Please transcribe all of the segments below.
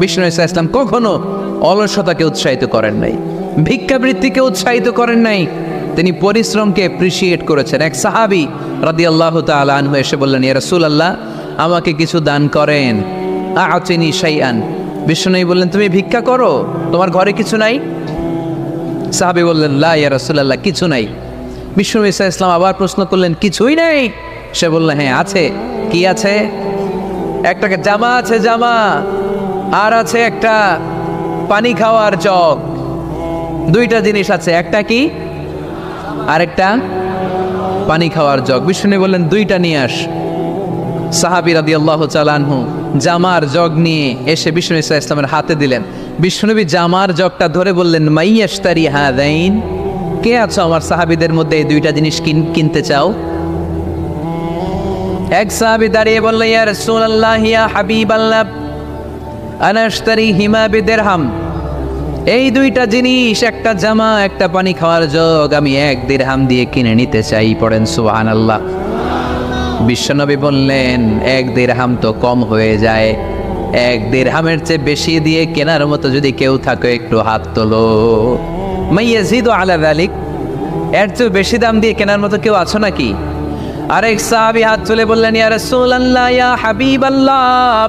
বিষ্ণু ইসা ইসলাম কখনো অলসতাকে উৎসাহিত করেন নাই, ভিক্ষাবৃত্তিকে উৎসাহিত করেন নাই। তিনি পরিশ্রমকে অ্যাপ্রিসিয়েট করেছেন। এক সাহাবি রাদি আল্লাহ আনহু এসে বললেন, ইয়া রাসূল আল্লাহ আমাকে কিছু দান করেন। আচিনি শাইআন। বিষ্ণু বললেন, তুমি ভিক্ষা করো? তোমার ঘরে কিছু নাই? সাহাবি বললেন, লা, ইয়া রাসূলুল্লাহ, কিছু নাই। বিষ্ণু ইসা ইসলাম আবার প্রশ্ন করলেন, কিছুই নেই? সে বলল হ্যাঁ আছে। কি আছে? একটাকে জামা আছে, জামা। আর আছে একটা পানি খাওয়ার জগ দুইটা জিনিস আছে, একটা কি? আরেকটা পানি খাওয়ার জগ বিষ্ণু বললেন, দুইটা নিয়ে আস। সাহাবি আল্লাহ চালানহু জামার জগ নিয়ে এসে বিষ্ণু ইসা ইসলামের হাতে দিলেন। বিষ্ণুনবী জামার জগটা ধরে বললেন মাইয়াস্তারি হাদাইন, কে আছো আমার সাহাবিদের মধ্যে এই দুইটা জিনিস কিন- কিনতে চাও? এক সাহাবি দাঁড়িয়ে বলল ইয়া রাসূলুল্লাহ, ইয়া হাবিবাল্লাহ। আনা আশতারি হিমা বিদিরহাম। এই দুইটা জিনিস, একটা জামা, একটা পানি খাওয়ার জগ আমি এক দিরহাম দিয়ে কিনে নিতে চাই, পড়েন সুবহানাল্লাহ। বিশ্বনবী বললেন, এক দেড়হাম তো কম হয়ে যায়। এক দেড়হামের চেয়ে বেশি দিয়ে কেনার মতো যদি কেউ থাকে, একটু হাত তোলো। মাইয়াজিদ আলা দালিক এর চেয়ে বেশি দাম দিয়ে কেনার মতো কেউ আছো নাকি? আরেক সাহাবি হাত তুলে বললেন, ইয়া রাসূলুল্লাহ, ইয়া হাবিবাল্লাহ।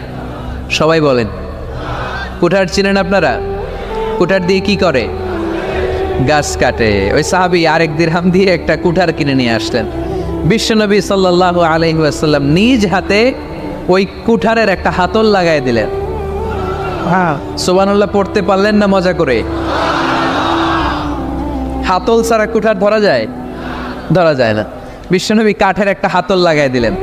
সবাই বলেন। কুঠার চিনেন আপনারা? কুঠার দিয়ে কি করে? গাছ কাটে। ওই সাহাবি আরেক দিরহাম দিয়ে একটা কুঠার কিনে নিয়ে আসলেন। বিশ্বনবী সাল্লাহ আলহিহাসাল্লাম নিজ হাতে ওই কুঠারের একটা হাতল লাগাই দিলেন। হ্যাঁ। সোবানুল্লাহ পড়তে পারলেন না মজা করে? হাতল ছাড়া কুঠার ধরা যায়? ধরা যায় না। বিশ্বনবী কাঠের একটা হাতল লাগাই দিলেন।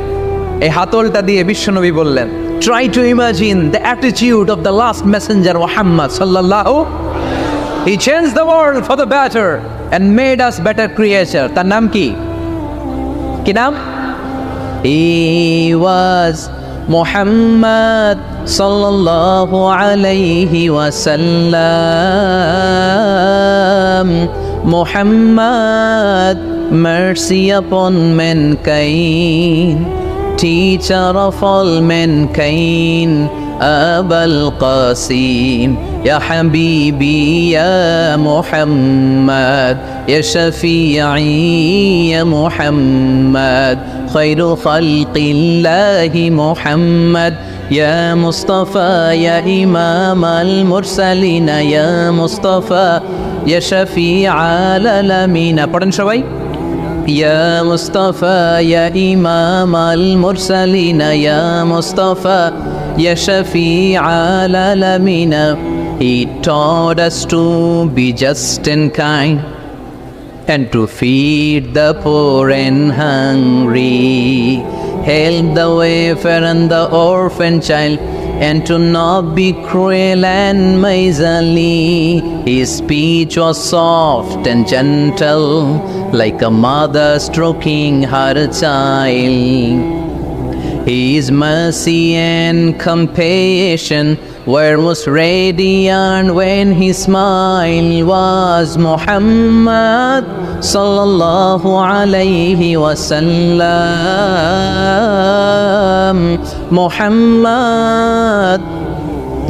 এই হাতলটা দিয়ে বিশ্বনবী বললেন Try to imagine the attitude of the last messenger Mohammad সাল্লাহ He changed the world for the better and made us better creature. তার নাম কি কি নাম He was Muhammad sallallahu alayhi wa sallam. Muhammad, mercy upon mankind, teacher of all mankind أبا القاسم يا حبيبي يا محمد يا شفيعي يا محمد خير خلق الله محمد يا مصطفى يا إمام المرسلين يا مصطفى يا شفيع العالمين يا مصطفى يا إمام المرسلين يا مصطفى يا شفيع العالمين He taught us to be just and kind and to feed the poor and hungry, help the wafer and the orphan child, and to not be cruel and miserly. His speech was soft and gentle, like a mother stroking her child. His mercy and compassion were most radiant when his smile was Muhammad sallallahu alayhi wasallam. Muhammad,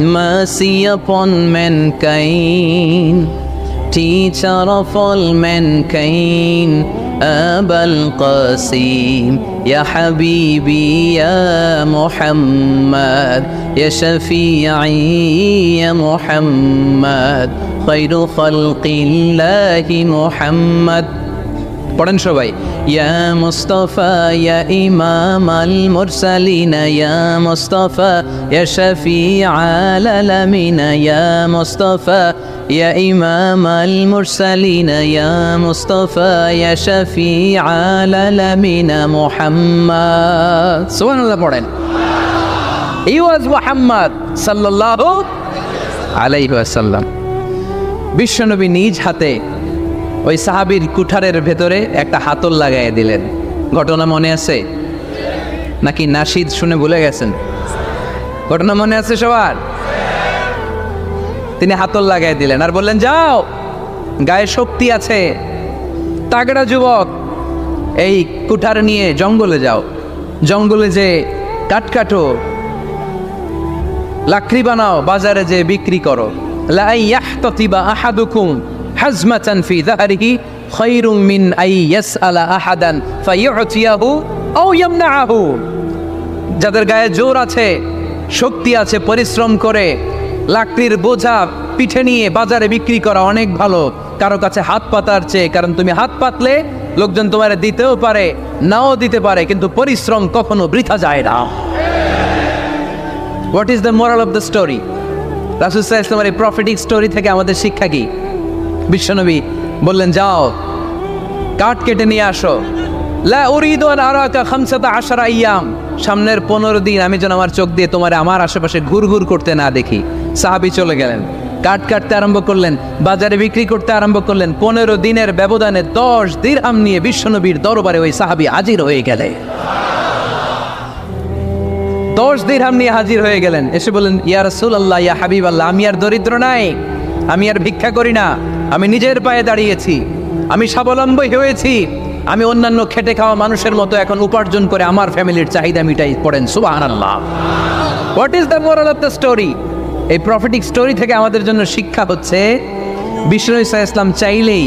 mercy upon mankind teacher of all mankind أبا القاسم يا حبيبي يا محمد يا شفيعي يا محمد خير خلق الله محمد পড়েন সবাই ইয়া মুস্তাফা ইয়া ইমাম আল মুরসালিন ইয়া মুস্তাফা ইয়া শফি আলামিন ইয়া মুস্তাফা ইয়া ইমাম আল মুরসালিন ইয়া মুস্তাফা ইয়া শফি আলামিন মুহাম্মদ সুবহানাল্লাহ পড়েন হি ওয়াজ মুহাম্মদ সাল্লাল্লাহু আলাইহি ওয়াসাল্লাম বিশ্বনবী নিজ হাতে ওই সাহাবীর কুঠারের ভেতরে একটা হাতল লাগাইয়া দিলেন। ঘটনা মনে আছে? নাকি নাশিদ শুনে ভুলে গেছেন? ঘটনা মনে আছে সবার? তিনি হাতল লাগাই দিলেন আর বললেন, যাও, গায়ে শক্তি আছে। তাগড়া যুবক, এই কুঠার নিয়ে জঙ্গলে যাও। জঙ্গলে যে কাঠ কাটো, লাকড়ি বানাও, বাজারে যে বিক্রি করো। মিন আই যাদের গায়ে জোর আছে, শক্তি আছে, পরিশ্রম করে লাকড়ির বোঝা পিঠে নিয়ে বাজারে বিক্রি করা অনেক ভালো। কারও কাছে হাত পাতার চেয়ে, কারণ তুমি হাত পাতলে লোকজন তোমার দিতেও পারে, নাও দিতে পারে, কিন্তু পরিশ্রম কখনো বৃথা যায় না। What is the moral of the story রাসুসাহ ইসলামের এই প্রফিটিক স্টোরি থেকে আমাদের শিক্ষা কি? বিশ্বনবী বললেন, যাও, কাঠ কেটে নিয়ে আসো। আশারা সামনের পনেরো দিন আমি যেন আমার চোখ দিয়ে তোমার, আমার আশেপাশে ঘুর ঘুর করতে না দেখি। সাহাবি চলে গেলেন। কাঠ কাটতে আরম্ভ করলেন, বাজারে বিক্রি করতে আরম্ভ করলেন। পনেরো দিনের ব্যবধানে দশ দিরহাম নিয়ে বিশ্বনবীর দরবারে ওই সাহাবি হাজির হয়ে গেলে। দশ দিরহাম নিয়ে হাজির হয়ে গেলেন। এসে বলেন ইয়া রসুল আল্লাহ ইয়া হাবিব আল্লাহ আমি আর দরিদ্র নাই। আমি আর ভিক্ষা করি না। আমি নিজের পায়ে দাঁড়িয়েছি। আমি স্বাবলম্বী হয়েছি। আমি অন্যান্য খেটে খাওয়া মানুষের মতো এখন উপার্জন করে আমার ফ্যামিলির চাহিদা মিটাই পড়েন। সুবাহ what is the moral of the story এই প্রফিটিক স্টোরি থেকে আমাদের জন্য শিক্ষা হচ্ছে, বিষ্ণু ইসা ইসলাম চাইলেই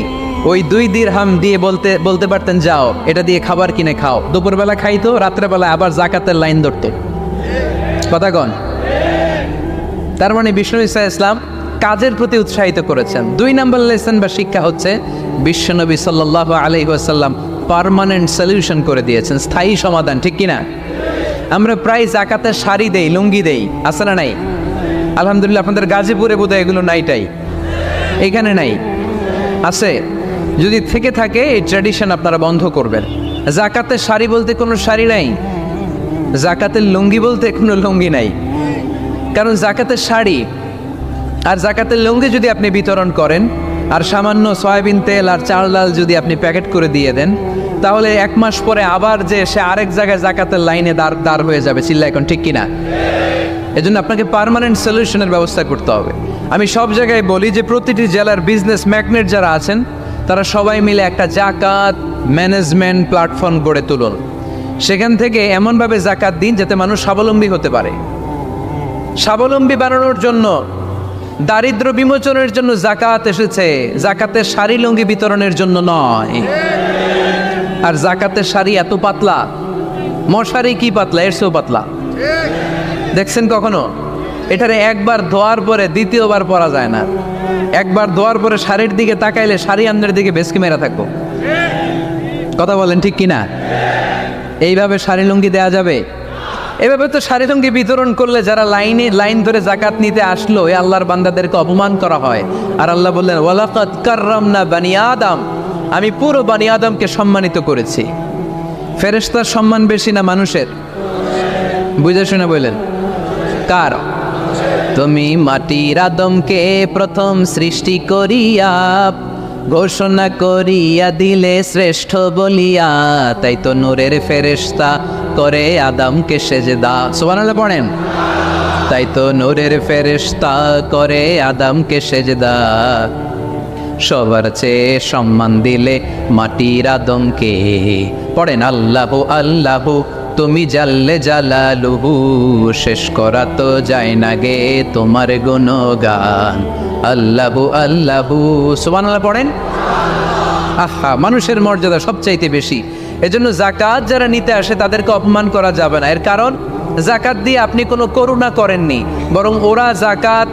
ওই দুই দিরহাম দিয়ে বলতে বলতে পারতেন, যাও, এটা দিয়ে খাবার কিনে খাও। দুপুরবেলা খাইতো রাত্রেবেলা আবার জাকাতের লাইন ধরতো। কথা কন তার মানে বিষ্ণু ইসা ইসলাম কাজের প্রতি উৎসাহিত করেছেন। দুই নম্বর লেসন বা শিক্ষা হচ্ছে বিশ্বনবী সাল্লাহ আলহি আসাল্লাম পারমানেন্ট সলিউশন করে দিয়েছেন, স্থায়ী সমাধান, ঠিক কিনা? আমরা প্রায় জাকাতের শাড়ি দেই, লুঙ্গি দেই, আছে না নাই? আলহামদুলিল্লাহ, আপনাদের গাজীপুরে বোধহয় এগুলো নাইটাই এখানে নাই। আছে। যদি থেকে থাকে, এই ট্র্যাডিশন আপনারা বন্ধ করবেন। জাকাতের শাড়ি বলতে কোনো শাড়ি নাই। জাকাতের লুঙ্গি বলতে কোনো লুঙ্গি নাই। কারণ জাকাতের শাড়ি আর জাকাতের লুঙ্গি যদি আপনি বিতরণ করেন, আর সামান্য সয়াবিন তেল আর চাল ডাল যদি আপনি প্যাকেট করে দিয়ে দেন, তাহলে এক মাস পরে আবার যে সে আরেক জায়গায় জাকাতের লাইনে দাঁড় দাঁড় হয়ে যাবে। চিল্লা এখন ঠিক কিনা? এজন্য আপনাকে পার্মানেন্ট সলিউশনের ব্যবস্থা করতে হবে। আমি সব জায়গায় বলি যে প্রতিটি জেলার বিজনেস ম্যাগনেট যারা আছেন, তারা সবাই মিলে একটা জাকাত ম্যানেজমেন্ট প্ল্যাটফর্ম গড়ে তুলুন। সেখান থেকে এমনভাবে জাকাত দিন যাতে মানুষ স্বাবলম্বী হতে পারে। স্বাবলম্বী বানানোর জন্য, দারিদ্র বিমোচনের জন্য জাকাত এসেছে। জাকাতের শাড়ি লুঙ্গি বিতরণের জন্য নয়। আর জাকাতের শাড়ি এত পাতলা। মশারি কি পাতলা? এর চেয়েও পাতলা। দেখছেন কখনো? এটারে একবার ধোয়ার পরে দ্বিতীয়বার পরা যায় না। একবার ধোয়ার পরে শাড়ির দিকে তাকাইলে শাড়ি আমনের দিকে বেসকি মেরা থাকব। কথা বলেন ঠিক কিনা? এইভাবে শাড়ি লুঙ্গি দেওয়া যাবে? এভাবে তো শাড়ি লুঙ্গি বিতরণ করলে যারা লাইনে, লাইন ধরে জাকাত নিতে আসলো, এ আল্লাহর বান্দাদেরকে অপমান করা হয়। আর আল্লাহ বললেন ওয়ালাকাত কাররামনা বানি আদম। আমি পুরো বানি আদমকে সম্মানিত করেছি। ফেরেশতার সম্মান বেশি না মানুষের। বুঝে শুনে বললেন, কার? তুমি মাটির আদমকে প্রথম সৃষ্টি করিয়া, ঘোষণা করিয়া দিলে শ্রেষ্ঠ বলিয়া, তাই তো নূরের ফেরেশতা করে আদমকে সেজদা। সুবহানাল্লাহ পড়েন। তাই তো নূরের ফেরেশতা করে আদমকে সেজদা। সবার চেয়ে সম্মান দিলে মাটির আদমকে। পড়েন, আল্লাহ আল্লাহ তুমি জাল্লে জালালুহু, শেষ করা তো যায় না গে তোমার গুণগান। আল্লাহু আল্লাহু, সুবহানাল্লাহ পড়েন? আহা, মানুষের মর্যাদা সবচাইতে বেশি। এজন্য জাকাত যারা নিতে আসে তাদেরকে অপমান করা যাবে না। এর কারণ জাকাত দিয়ে আপনি কোনো করুণা করেননি, বরং ওরা জাকাত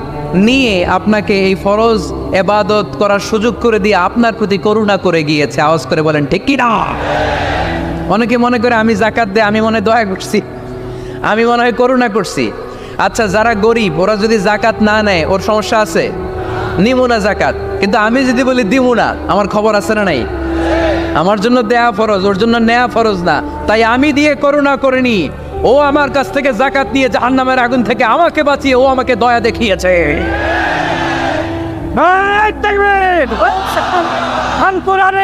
নিয়ে আপনাকে এই ফরজ এবাদত করার সুযোগ করে দিয়ে আপনার প্রতি করুণা করে গিয়েছে। আওয়াজ করে বলেন, ঠিক কি না অনেকে মনে করে আমি জাকাত দিয়ে আমি মনে হয় দয়া করছি। আমি মনে হয় করুণা করছি। আচ্ছা যারা গরিব ওরা যদি জাকাত না নেয় ওর সমস্যা আছে? নিমু না জাকাত কিন্তু আমি যদি বলি দিমু না আমার খবর আছে না নাই? আমার জন্য দেয়া ফরজ ওর জন্য নেয়া ফরজ না। তাই আমি দিয়ে করুণা করিনি। ও আমার কাছ থেকে জাকাত নিয়ে জাহান্নামের আগুন থেকে আমাকে বাঁচিয়ে ও আমাকে দয়া দেখিয়েছে। কোরআনে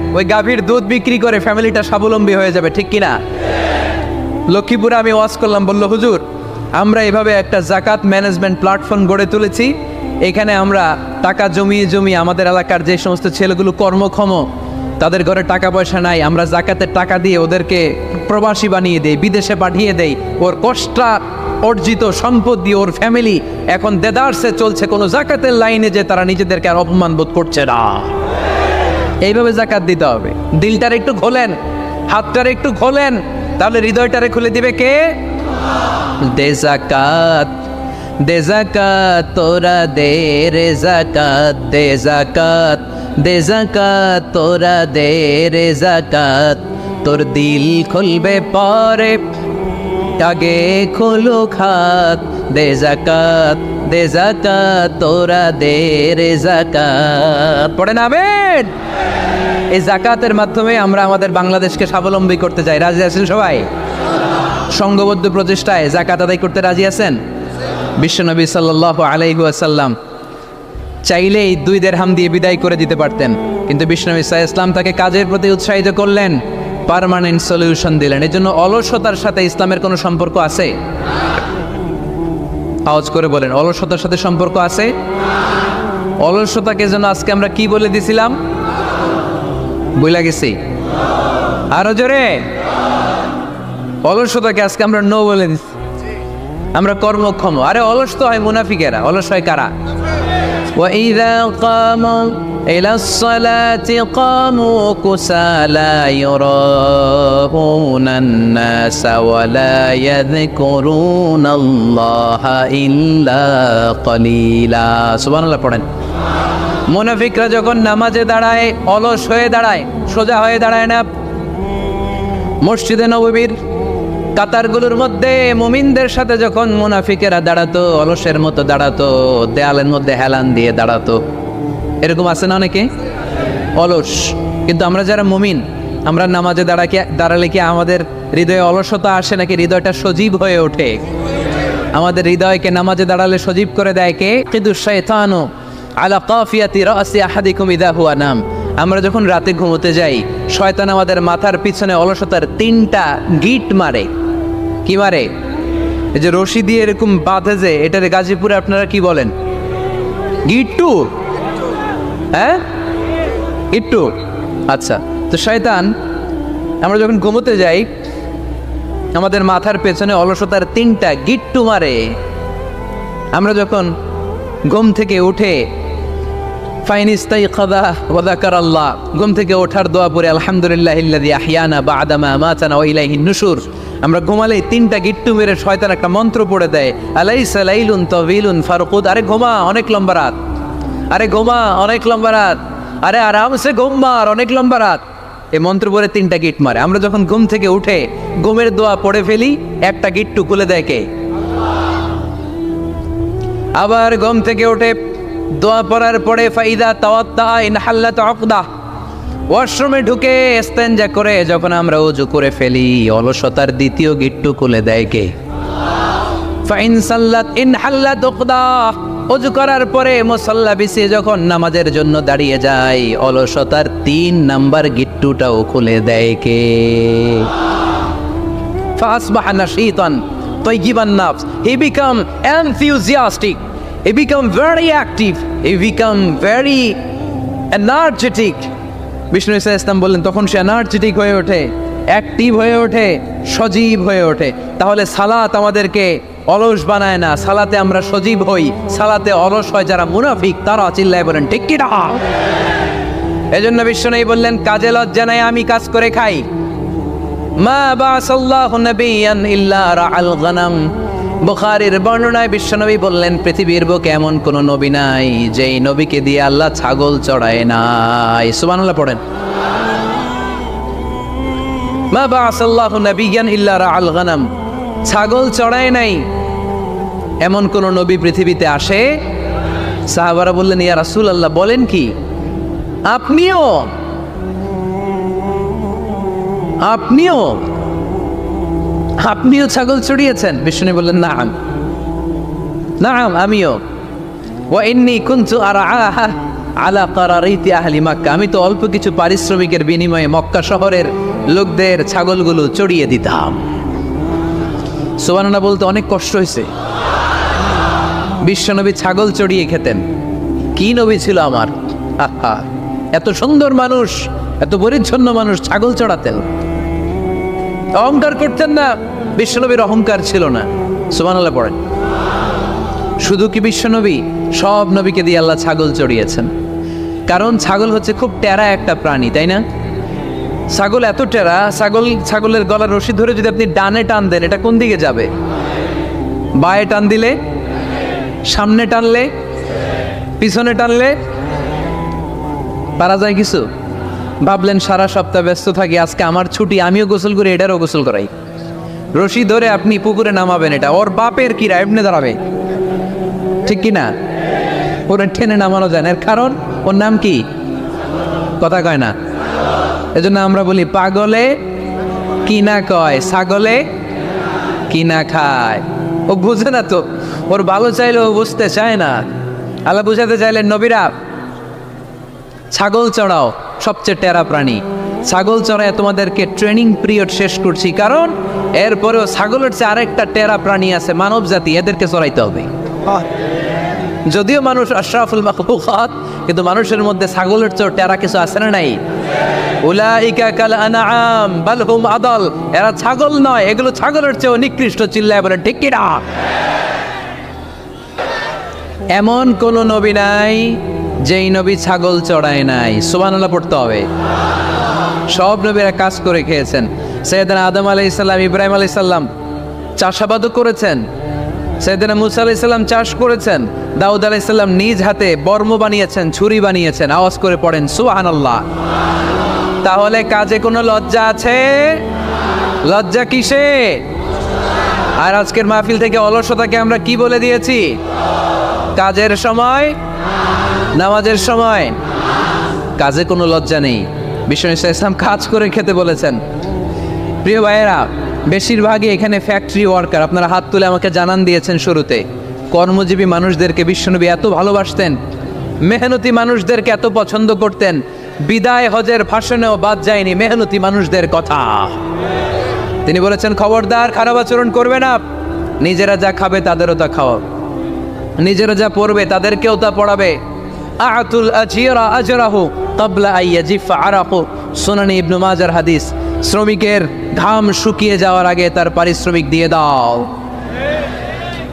ওই গাভীর দুধ বিক্রি করে ফ্যামিলিটা স্বাবলম্বী হয়ে যাবে, ঠিক কিনা? লক্ষ্মীপুরে আমি ওয়াজ করলাম, বলল, হুজুর, আমরা এভাবে একটা জাকাত ম্যানেজমেন্ট প্ল্যাটফর্ম গড়ে তুলেছি। এখানে আমরা টাকা জমিয়ে জমিয়ে আমাদের এলাকার যে সমস্ত ছেলেগুলো কর্মক্ষম, তাদের ঘরে টাকা পয়সা নাই, আমরা জাকাতের টাকা দিয়ে ওদেরকে প্রবাসী বানিয়ে দেই, বিদেশে পাঠিয়ে দেই। ওর কষ্টা অর্জিত সম্পদ দিয়ে ওর ফ্যামিলি এখন দেদারসে চলছে, কোনো জাকাতের লাইনে যে তারা নিজেদেরকে আর অপমান বোধ করছে না। এইভাবে জাকাত দিতে হবে। দিলটার একটু খোলেন হাতটার একটু খোলেন তাহলে হৃদয়টারে খুলে দিবে কে? দে জাকাত দে জাকাত, তোরা দে রে জাকাত, দে জাকাত দে জাকাত, তোরা দে রে জাকাত। তোর দিল খুলবে পরে আগে খোলো খাত, দে জাকাত দে জাকাত তোরা দে রে জাকাত পড়ে নামেন এই জাকাতের মাধ্যমে আমরা আমাদের বাংলাদেশকে স্বাবলম্বী করতে চাই। রাজি আছেন সবাই? সংঘবদ্ধ প্রচেষ্টায় জাকাত আদায় করতে রাজি আছেন? বিশ্বনবী সাল্লাহ আলাইহাসাল্লাম চাইলেই দুই দেড় হাম দিয়ে বিদায় করে দিতে পারতেন। কিন্তু বিষ্ণবী সাহা ইসলাম তাকে কাজের প্রতি উৎসাহিত করলেন। পার্মানেন্ট সলিউশন দিলেন। এই জন্য অলসতার সাথে ইসলামের কোনো সম্পর্ক আছে? আওয়াজ করে বলেন, অলসতার সাথে সম্পর্ক আছে? অলসতাকে যেন আজকে আমরা কি বলে দিছিলাম? বইলা গেছি। আরও জোরে? অলসতাকে আজকে আমরা নো বলে দিচ্ছি আমরা কর্মক্ষম। আরে অলস তো হয় মুনাফিকেরা। অলস হয় কারা? وإذا قاموا إلى الصلاة قاموا كسالى يراءون الناس ولا يذكرون الله إلا قليلا سبحان الله পড়েন মুনাফিকরা যখন নামাজে দাঁড়ায় অলস হয়ে দাঁড়ায় সোজা হয়ে দাঁড়ায় না মসজিদে নববীর কাতারগুলোর মধ্যে মুমিনদের সাথে যখন মুনাফিকেরা দাঁড়াতো, অলসের মতো দাঁড়াতো, দেয়ালের মধ্যে হেলান দিয়ে দাঁড়াতো। এরকম আছে না অনেকে? অলস। কিন্তু আমরা যারা মুমিন, আমরা নামাজে দাঁড়াকে দাঁড়ালে কি আমাদের হৃদয়ে অলসতা আসে নাকি হৃদয়টা সজীব হয়ে ওঠে? আমাদের হৃদয়কে নামাজে দাঁড়ালে সজীব করে দেয় কে? কিন্তু শয়তানু আলা কাফিয়াতি রাসি আহাদিকুম ইদা হুয়া নাম। আমরা যখন রাতে ঘুমোতে যাই, শয়তান আমাদের মাথার পিছনে অলসতার তিনটা গিট মারে। কি মারে? এই যে রশি দিয়ে এরকম বাঁধে যে, এটারে গাজীপুরে আপনারা কি বলেন? গিট্টু? হ্যাঁ? গিট্টু? আচ্ছা তো শয়তান, আমরা যখন ঘুমোতে যাই, আমাদের মাথার পেছনে অলসতার তিনটা গিট্টু মারে। আমরা যখন ঘুম থেকে উঠে ফাইনিস্তাই খাদা ওয়াদাকার আল্লাহ ঘুম থেকে ওঠার দোয়া পরে আলহামদুলিল্লাহ ইল্লাযী আহিয়ানা বা'দামা আমাতানা ওয়া ইলাইহিন নুশুর। আমরা ঘুমালে তিনটা গিট্টু মেরে শয়তান একটা মন্ত্র পড়ে দেয়, আলাইসা লাইলুন তাওয়িলুন ফারুকুদ। আরে ঘুমা, অনেক লম্বা রাত। আরে ঘুমা, অনেক লম্বা রাত। আরে আরামসে ঘুম মার, অনেক লম্বা রাত। এই মন্ত্র পরে তিনটা গিট মারে। আমরা যখন ঘুম থেকে উঠে ঘুমের দোয়া পড়ে ফেলি, একটা গিট্টু খুলে দেয় কে? আবার ঘুম থেকে উঠে দোয়া পড়ার পরে ফাইদা তাওয়াত্তা ইন হাল্লাত অকদা ওয়াশরুমে ঢুকে স্তেঞ্জা করে যখন আমরা উজু করে ফেলি, অলসতার দ্বিতীয় গিট্টু খুলে দেয় কে? ফাইন সাল্লাত ইন হাল্লাত উকদাহ অজু করার পরে মোসাল্লা বিছিয়ে যখন নামাজের জন্য দাঁড়িয়ে যায়, অলসতার তিন নাম্বার গিট্টুটাও খুলে দেয় কে? ফাসবাহা নাশীতান তৈগিবান নাফস। He become enthusiastic, he become very active, he become very energetic. Vishnu ইসা ইসলাম বললেন, তখন সে এনার্জেটিক হয়ে ওঠে অ্যাক্টিভ হয়ে ওঠে, সজীব হয়ে ওঠে। তাহলে সালাত আমাদেরকে অলস বানায় না। সালাতে আমরা সজীব হই, সালাতে অলস হয় যারা মুনাফিক, তারা চিল্লায় বলেন, ঠিক কি এজন্য বিষ্ণু বললেন, কাজে লজ্জা নাই, আমি কাজ করে খাই। মা বাসাল্লাহু নাবিয়ান ইল্লা গনাম। বুখারীর বর্ণনায় বিশ্বনবী বললেন, পৃথিবীর বুকে এমন কোন নবী নাই, যেই নবীকে দিয়ে আল্লাহ ছাগল চড়ায় নাই। সুবহানাল্লাহ পড়েন। মা বাসাল্লাহু নাবিয়ান ইল্লা রাআল গনাম। ছাগল চড়ায় নাই, এমন কোন নবী পৃথিবীতে আসে? সাহাবারা বললেন, ইয়া রাসূল আল্লাহ বলেন কি? আপনিও আপনিও আপনিও ছাগল চড়িয়েছেন? বিষ্ণু বললেন না নাম, আমিও। ও এমনি কুঞ্চু আর আলা কারারিতি আহলি মাক্কা। আমি তো অল্প কিছু পারিশ্রমিকের বিনিময়ে মক্কা শহরের লোকদের ছাগলগুলো চড়িয়ে দিতাম। সোবানা বলতে অনেক কষ্ট হয়েছে। বিশ্বনবী ছাগল চড়িয়ে খেতেন। কি নবী ছিল আমার? আহা, এত সুন্দর মানুষ, এত পরিচ্ছন্ন মানুষ ছাগল চড়াতেন। অহংকার করতেন না। বিশ্বনবীর অহংকার ছিল না। সুবহানাল্লাহ পড়েন। শুধু কি বিশ্বনবী? সব নবীকে দিয়ে আল্লাহ ছাগল চড়িয়েছেন। কারণ ছাগল হচ্ছে খুব টেরা একটা প্রাণী, তাই না? ছাগল এত টেরা, ছাগল, ছাগলের গলার রশি ধরে যদি আপনি ডানে টান দেন, এটা কোন দিকে যাবে? বায়ে টান দিলে? সামনে টানলে? পিছনে টানলে? পারা যায় কিছু? ভাবলেন সারা সপ্তাহ ব্যস্ত থাকি, আজকে আমার ছুটি, আমিও গোসল করি, এটারও গোসল করাই। রশি ধরে আপনি পুকুরে নামাবেন এটা। ওর বাপের কিরা এমনি দাঁড়াবে। ঠিক কি না? ওরা টেনে নামানো যায় না। এর কারণ? ওর নাম কি? কথা কয় না। এজন্য আমরা বলি, পাগলে কি না কয়? ছাগলে কি না খায়? ও বুঝে না তো। ওর ভালো চাইলে ও বুঝতে চায় না। আল্লাহ বুঝাতে চাইলেন, নবীরা, ছাগল চড়াও, সবচেয়ে টেরা প্রাণী। ছাগল চড়ায় তোমাদেরকে ট্রেনিং পিরিয়ড শেষ করছি। কারণ এরপরেও ছাগলের চেয়ে আরেকটা টেরা প্রাণী আছে মানব জাতি এদেরকে চড়াইতে হবে। যদিও মানুষ আশরাফুল মাখলুকাত কিন্তু মানুষের মধ্যে ছাগলের চেয়ে টেরা কিছু আছে না নাই? উলাইকা কাল আনআম বাল হুম আদল। এরা ছাগল নয় এগুলো ছাগলের চেয়েও নিকৃষ্ট চিল্লায় বলে ঠিক কিনা এমন কোন নবী নাই যেই নবী ছাগল চড়ায় নাই। সুবহানাল্লাহ পড়তে হবে। সব নবীরা কাজ করে খেয়েছেন। সৈয়দনা আদম আলাইসাল্লাম ইব্রাহিম আলি আলাইসাল্লাম চাষাবাদও করেছেন। সৈয়দনা মুসা আলাইসাল্লাম চাষ করেছেন। দাউদ আলি আলাইসাল্লাম নিজ হাতে বর্ম বানিয়েছেন, ছুরি বানিয়েছেন, আওয়াজ করে পড়েন, সুবহানাল্লাহ। তাহলে কাজে কোনো লজ্জা আছে? লজ্জা কিসে? আর আজকের মাহফিল থেকে অলসতাকে আমরা কি বলে দিয়েছি? কাজের সময়? নামাজের সময়? কাজে কোনো লজ্জা নেই। বিষ্ণু ইসলাম কাজ করে খেতে বলেছেন। প্রিয় ভাইয়েরা, বেশিরভাগই এখানে ফ্যাক্টরি ওয়ার্কার আপনারা হাত তুলে আমাকে জানান দিয়েছেন শুরুতে। কর্মজীবী মানুষদেরকে বিশ্বনবী এত ভালোবাসতেন, মেহনতি মানুষদেরকে এত পছন্দ করতেন, বিদায় হজের ভাষণেও বাদ যায়নি মেহনতি মানুষদের কথা। তিনি বলেছেন, খবরদার, খারাপ আচরণ করবে না। নিজেরা যা খাবে তাদেরও তা খাওয়া নিজেরা যা পড়বে তাদেরকেও তা পড়াবে। আতুল আজিরা আজরাহু কাবলা আইয়া জিফা আরাহু সুনানি ইবনু মাজার হাদিস। শ্রমিকের ঘাম শুকিয়ে যাওয়ার আগে তার পারিশ্রমিক দিয়ে দাও।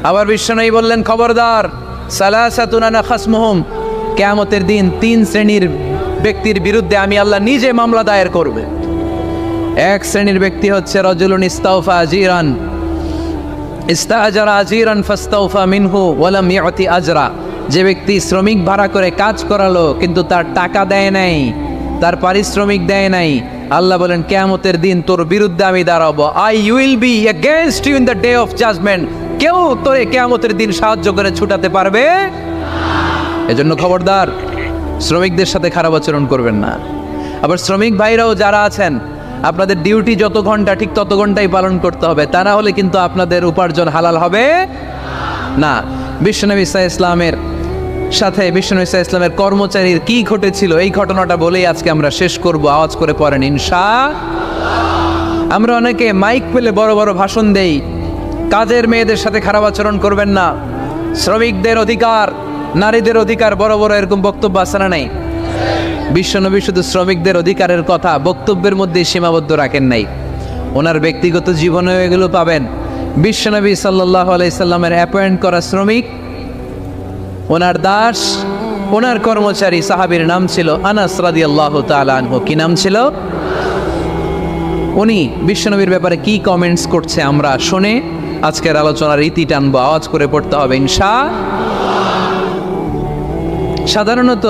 আবার বিশ্বনবী বললেন, খবরদার সালাসাতুনানা কিয়ামতের দিন তিন শ্রেণির ব্যক্তির বিরুদ্ধে আমি আল্লাহ নিজে মামলা দায়ের করবে। এক শ্রেণির ব্যক্তি হচ্ছে রজুলুন ইস্তাউফা আজিরান। ইস্তাজারা আজিরান ফাস্তাউফা মিনহু ওয়ালাম ইয়াতি আজরা। যে ব্যক্তি শ্রমিক ভাড়া করে কাজ করালো, কিন্তু তার টাকা দেয় নাই, তার পারিশ্রমিক দেয় নাই আল্লাহ বলেন, কেয়ামতের দিন তোর বিরুদ্ধে আমি দাঁড়াবো। I will be against you in the day of judgement কেউ তোরে কেয়ামতের দিন সাহায্য করে ছুটাতে পারবে? এজন্য খবরদার, শ্রমিকদের সাথে খারাপ আচরণ করবেন না। আবার শ্রমিক ভাইরাও যারা আছেন, আপনাদের ডিউটি যত ঘণ্টা, ঠিক তত ঘন্টাই পালন করতে হবে। তা না হলে কিন্তু আপনাদের উপার্জন হালাল হবে না। বিশ্বনবী ইসা ইসলামের সাথে বিশ্বনবী ইসা ইসলামের কর্মচারীর কি ঘটেছিল? এই ঘটনাটা বলেই আজকে আমরা শেষ করব, আওয়াজ করে পড়েন ইনশা আমরা অনেকে মাইক পেলে বড় বড় ভাষণ দেই। কাজের মেয়েদের সাথে খারাপ আচরণ করবেন না। শ্রমিকদের অধিকার, নারীদের অধিকার, বড় বড় এরকম বক্তব্য আছে না নাই? বিশ্বনবী শুধু শ্রমিকদের অধিকারের কথা বক্তব্যের মধ্যে সীমাবদ্ধ রাখেন নাই। ওনার ব্যক্তিগত জীবনেও এগুলো পাবেন। বিশ্বনবী সাল্লাহ আলাইসাল্লামের অ্যাপয়েন্ট করা শ্রমিক ওনার দাস, ওনার কর্মচারী সাহাবীর নাম ছিল আনাস রাদি আল্লাহ তালানহু কি নাম ছিল? উনি বিশ্বনবীর ব্যাপারে কি কমেন্টস করছে আমরা শুনে আজকের আলোচনার ইতি টানবো, আওয়াজ করে পড়তে হবে ইনশা সাধারণত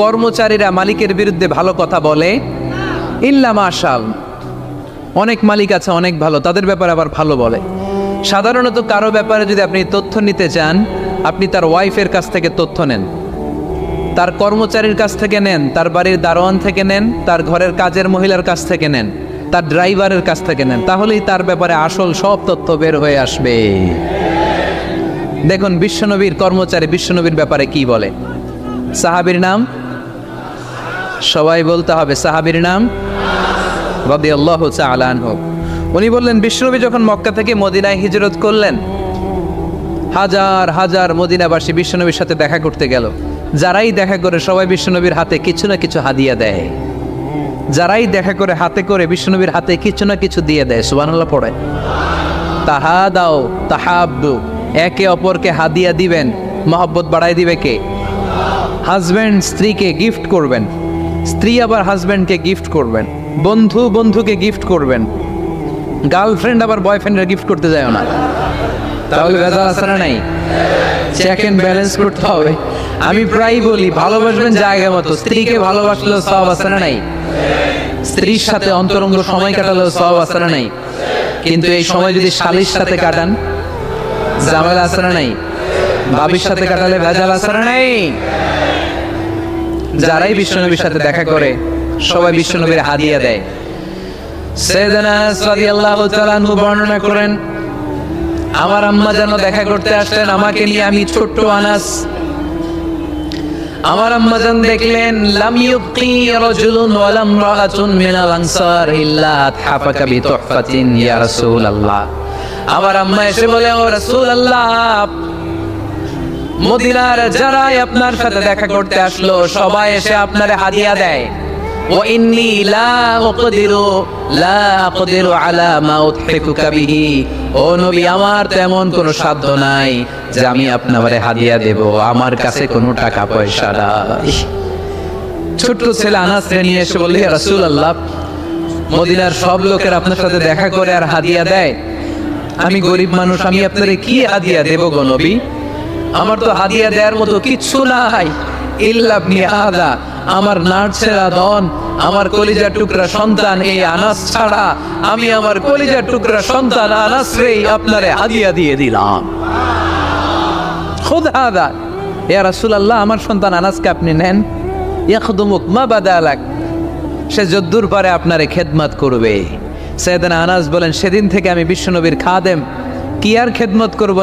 কর্মচারীরা মালিকের বিরুদ্ধে ভালো কথা বলে, ইল্লা মাশাল, অনেক মালিক আছে, অনেক ভালো, তাদের ব্যাপারে আবার ভালো বলে। সাধারণত কারও ব্যাপারে যদি আপনি তথ্য নিতে চান আপনি তার ওয়াইফের কাছ থেকে তথ্য নেন। তার কর্মচারীর কাছ থেকে নেন, তার বাড়ির দারোয়ান থেকে নেন, তার ঘরের কাজের মহিলার কাছ থেকে নেন, তার ড্রাইভারের কাছ থেকে নেন। তাহলেই তার ব্যাপারে আসল সব তথ্য বের হয়ে আসবে। দেখুন, বিশ্বনবীর কর্মচারী বিশ্বনবীর ব্যাপারে কি বলে? সাহাবীর নাম? সবাই বলতে হবে, সাহাবীর নাম? রবি আল্লাহ হোক উনি বললেন, বিশ্বনবী যখন মক্কা থেকে মদিনায় হিজরত করলেন হাজার হাজার মদিনাবাসী বিশ্বনবীর সাথে দেখা করতে গেল। যারাই দেখা করে সবাই বিশ্বনবীর হাতে কিছু না কিছু হাদিয়া দেয়। যারাই দেখা করে হাতে করে বিশ্বনবীর হাতে কিছু না কিছু দিয়ে দেয়, সুবহানাল্লাহ পড়ে। তাহা দাও তাহাব্বু একে অপরকে হাদিয়া দিবেন, মহব্বত বাড়াই দিবে কে? হাজব্যান্ড স্ত্রীকে গিফট করবেন। স্ত্রী আবার হাজব্যান্ডকে গিফট করবেন। বন্ধু বন্ধুকে গিফট করবেন। গার্লফ্রেন্ড আবার বয়ফ্রেন্ডের গিফট করতে যায় না। তাহলে ভেজাল আছে না নাই? চেক এন্ড ব্যালেন্স করতে হবে। আমি প্রায় বলি, ভালোবাসবেন জায়গা মতো। স্ত্রীকে ভালোবাসলেও সব আছে না নাই? স্ত্রীর সাথে অন্তরঙ্গ সময় কাটালেও সব আছে না নাই? কিন্তু এই সময় যদি শালির সাথে কাটান, ঝামেলা আছে না নাই? ভাবির সাথে কাটালে ভেজাল আছে না নাই? যারাই বিশ্বনবীর সাথে দেখা করে, সবাই বিশ্বনবীর হাদিয়া দেয়। সৈয়দনা রাদিয়াল্লাহু তাআলা বর্ণনা করেন আমার আম্মা যেন দেখা করতে আসলেন, আমাকে নিয়ে আমি ছোট্ট আনাস। আমার আম্মা জান দেখলেন রাআতুন মিনাল আনসার ইল্লা ইয়া রাসূলুল্লাহ। আমার আম্মা এসে বলে, ও রাসূলুল্লাহ, মদিনার যারাই আপনার সাথে দেখা করতে আসলো, সবাই এসে আপনারে হাদিয়া দেয়। ইন্নি লা উকদিরু লা আকদিরু আলা মা উতহিকুকা বিহি ও নবী, আমার তেমন কোনো সাধ্য নাই যে আমি আপনারে হাদিয়া দেব। আমার কাছে কোনো টাকা পয়সা নাই। ছোট্ট ছেলে আনাস নিয়ে এসে বললি রাসূলুল্লাহ, মদিনার সব লোকের আপনার সাথে দেখা করে আর হাদিয়া দেয়। আমি গরিব মানুষ, আমি আপনারে কি হাদিয়া দেব গো নবী? আমার তো হাদিয়া দেওয়ার মতো কিচ্ছু নাই। ইল্লাবনি আদা আমার নার্সেরা দন আমার কলিজার টুকরা সন্তান এই আনাস ছাড়া, আমি আমার কলিজার টুকরা সন্তান আনাস রেই আপনারে হাদিয়া দিয়ে দিলাম। ইয়া রাসূলুল্লাহ, আমার সন্তান আনাসকে আপনি নেন। ইয়াখদুমুক মা বাদালাক। সে যদ্দুর পারে আপনারে খেদমত করবে। সৈয়দনা আনাস বলেন, সেদিন থেকে আমি বিশ্বনবীর খাদেম। কি আর খেদমত করব